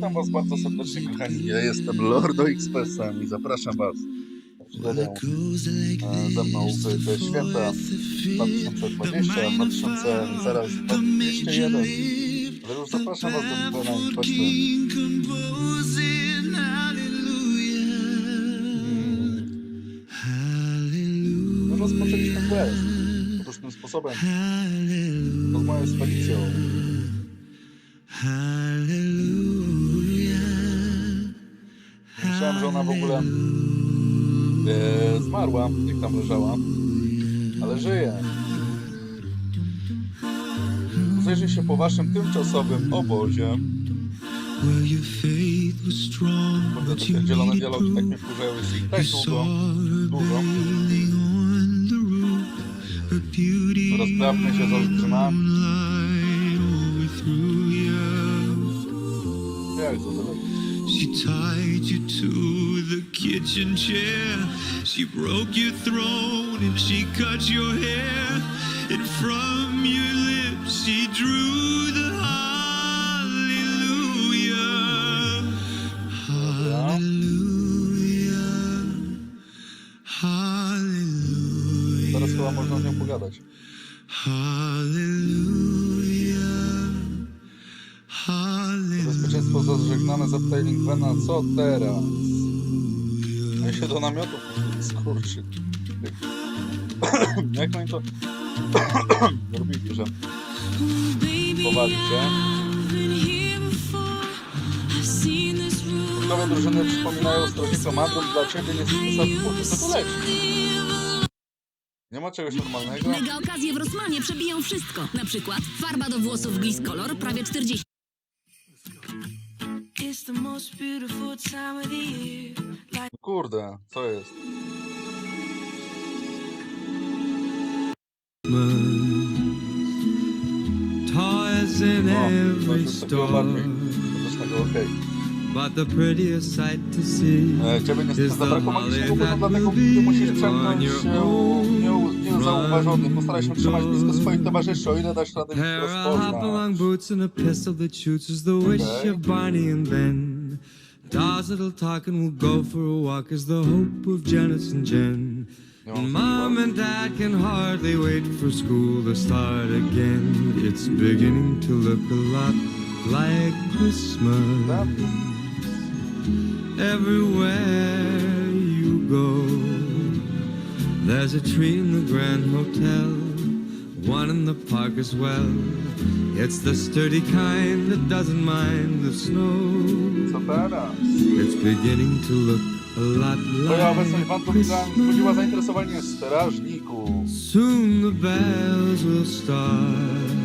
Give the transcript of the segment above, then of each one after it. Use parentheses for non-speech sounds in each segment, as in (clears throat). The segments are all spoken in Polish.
Witam Was bardzo serdecznie, kochani. Ja jestem Lordo XPS-em i zapraszam Was e, ze mną w te święta 2020, 2000, zaraz 2021. Ale już zapraszam Was do Bibera i. Mm, No rozpoczęliśmy quest. Otóż tym sposobem rozmawiam z Felicją. Ogóle e, zmarła, jak tam leżała, ale żyje. Rozejrzyj się po waszym tymczasowym obozie. Kurde, te pierdzielone dialogi tak mnie wkurzają, jest ich tak długo, dużo. Rozprawmy się z olbrzyma. Jak to zrobić? The kitchen chair. She broke your throat and she cut your hair. And from your lips she drew the hallelujah. Hallelujah. Hallelujah. Teraz chyba można z nią pogadać. Hallelujah. Hallelujah. Bezpieczeństwo zażegnane, zapytaj Linkwena, co teraz? Ja się do puścili, skurczy. Jak oni to (coughs) robili, że chowali cię? Nowe drużyny przypominają strażnicom Adron, dla ciebie nie jest to leci. Nie ma czegoś normalnego? Mega okazje w Rossmanie przebiją wszystko. Na przykład farba do włosów Gliss Color prawie 40 Kurde, co jest? Toys in O, to every store. But the prettiest sight to see E, Ciebie niestety is the zabrakło magicznego that błędu, dlatego will musisz be przemknąć się own nie, niezauważony. Postaraj się trzymać blisko swoich towarzyszy, o ile dasz radę ich rozpoznać. hop-along boots and a pistol that shoots is the wish of Barney and Ben. Dolls that'll talk and we'll go for a walk is the hope of Janice and Jen. And Mom and Dad can hardly wait for school to start again. It's beginning to look a lot like Christmas. Everywhere you go, there's a tree in the Grand Hotel, one in the park as well. It's the sturdy kind that doesn't mind the snow. It's beginning to look a lot like Christmas. Soon the bells will start,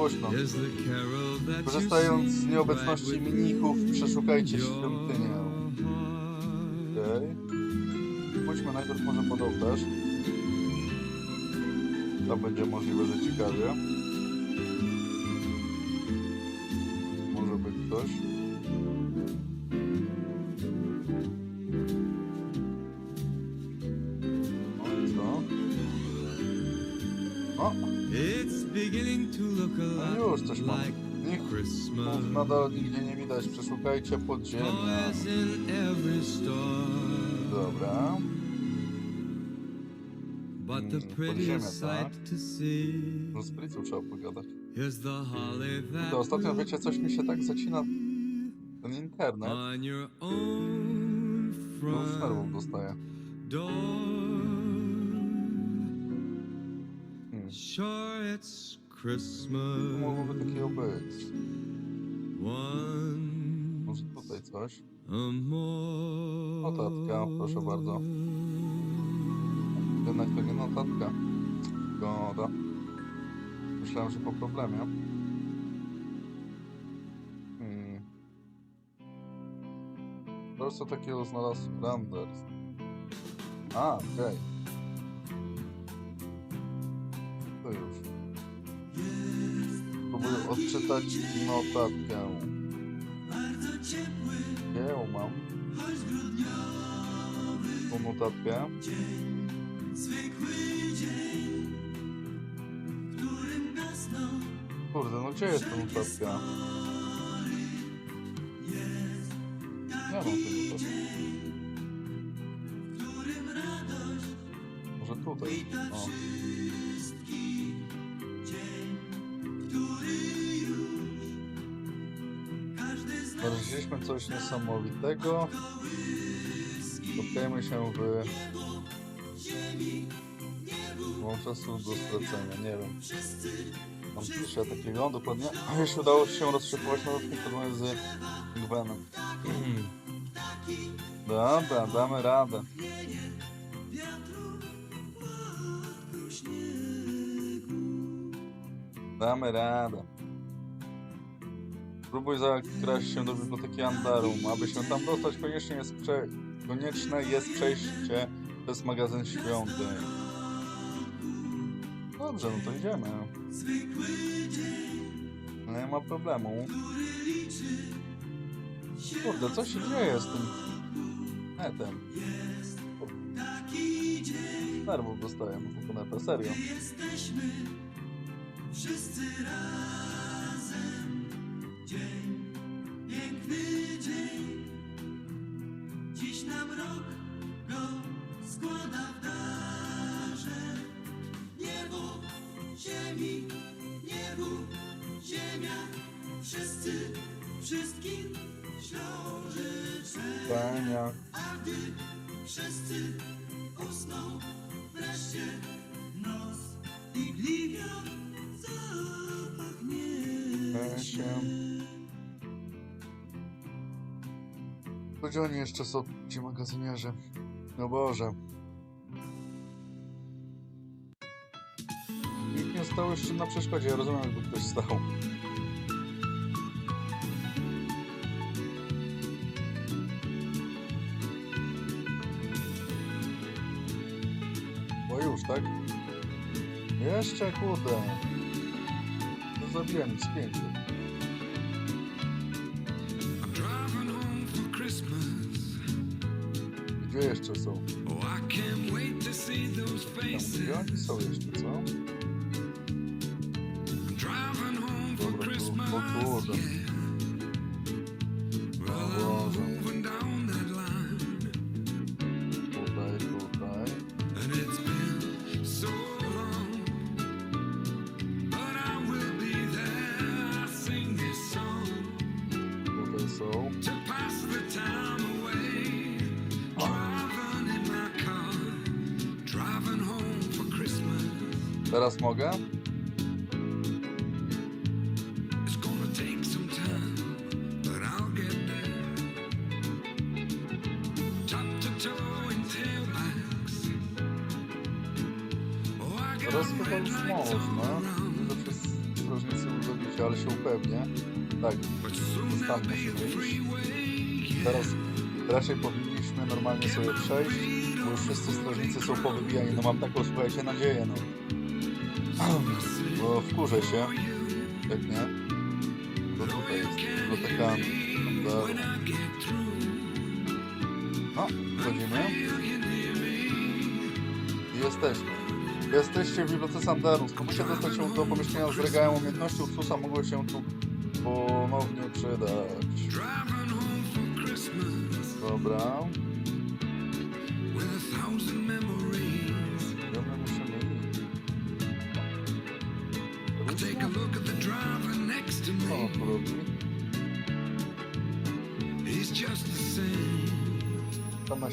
głośno. that you Korzystając z nieobecności within przeszukajcie świątynię. Okej. Pójdźmy najpierw może pod ołtarz. Tam będzie możliwe, że ciekawie. Może być ktoś. Już coś Niech Christmas. nadal nigdzie nie widać. Przeszukajcie podziemia. Dobra. But the Mm, prettiest tak? sight to see No z Pricą trzeba pogadać. To ostatnio, wiecie, coś mi się tak zacina ten internet. No z nerwów dostaję. Hmm. Mogłoby takiego być? Może tutaj coś? Notatka, proszę bardzo. Jednak to nie notatka. Goda. Myślałem, że po problemie. Hmm. To co takiego znalazł Randers? A, okej. To odczytać notatkę. Gdzie ją mam? Tą notatkę. Kurde, no gdzie jest ta notatka? Nie mam tej notatki. Może tutaj? O. Znaleźliśmy coś niesamowitego. Spotkajmy się w... Mam czasu do stracenia, nie wiem. Mam pisze takiego, dokładnie. (clears throat) A jeśli udało się rozszyfrować notki, to z Gwenem. (clears throat) Dobra, damy radę. Damy radę. Spróbuj zakraść się do biblioteki Andarum. Aby się tam dostać, koniecznie jest konieczne jest przejście przez magazyn świątyń. Dobrze, no to idziemy. Nie ma problemu. Kurde, co się dzieje z tym netem? Nerwów dostaję na tego neta, serio. Dziś nam rok go składa w darze. Niebo, ziemi, niebu, ziemia, wszyscy, wszystkim ślą. A gdy wszyscy usną, wreszcie nos i gliwia zapachnie się. Gdzie oni jeszcze są, ci magazyniarze? No Boże. Nikt nie stał jeszcze na przeszkodzie, ja rozumiem, jakby ktoś stał. Bo już, tak? Jeszcze, kurde. To zabiłem ich z. Gdzie jeszcze są? Tam gdzie oni są jeszcze, co? Dobra, tu. Oh, I Teraz chyba już można. To wszyscy strażnicy urobicie, ale się upewnię. Tak, tam musimy iść. Teraz raczej powinniśmy normalnie sobie przejść, bo już wszyscy strażnicy są powybijani. No mam taką, słuchajcie, nadzieję, no. Bo wkurzę się, jak nie. Bo tutaj jest biblioteka No, wchodzimy. Jesteśmy. Jesteście w bibliotece Andarum. Spróbujcie dostać się do pomieszczenia z regałem umiejętności. Ursusa mogło się tu ponownie przydać. Dobra. Next to Co me. on tu robi? He's just the same, Tam na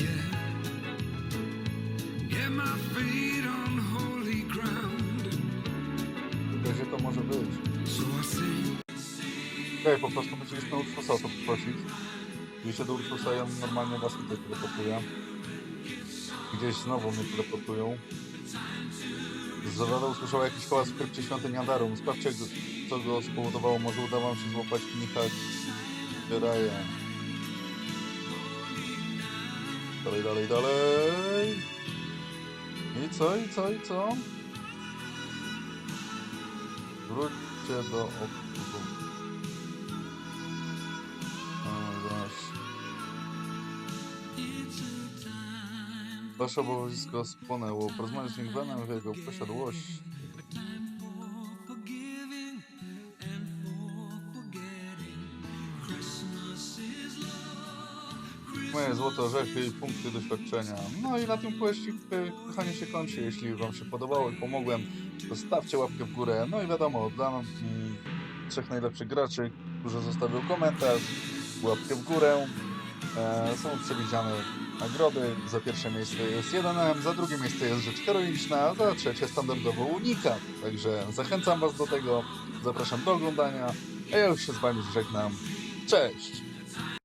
yeah. Get my feet on holy ground. Gdzie to może być? I Okej, po prostu musieliśmy Ursusa to poprosić. Do Ursusa ją normalnie was tutaj teleportuje. Gdzieś znowu mnie teleportują. Zawada usłyszała jakiś hałas w krypcie świątyni Andarum. Sprawdźcie, co go spowodowało. Może uda wam się złapać mnicha Geraja. Dalej, dalej, dalej. I co, i co, i co? Wróćcie do obozu. Wasze obowiązko spłonęło. Porozmawiać z Ingwenem w jego posiadłości. Moje złote orzechy i punkty doświadczenia. No i na tym pościg, kochanie, się kończy. Jeśli Wam się podobało i pomogłem, to stawcie łapkę w górę. No i wiadomo, dla mm, trzech najlepszych graczy, którzy zostawią komentarz, łapkę w górę. E, są przewidziane nagrody. Za pierwsze miejsce jest 1M, za drugie miejsce jest rzecz heroiczna, a za trzecie standardowo unikat. Także zachęcam Was do tego, zapraszam do oglądania, a ja już się z Wami żegnam. Cześć!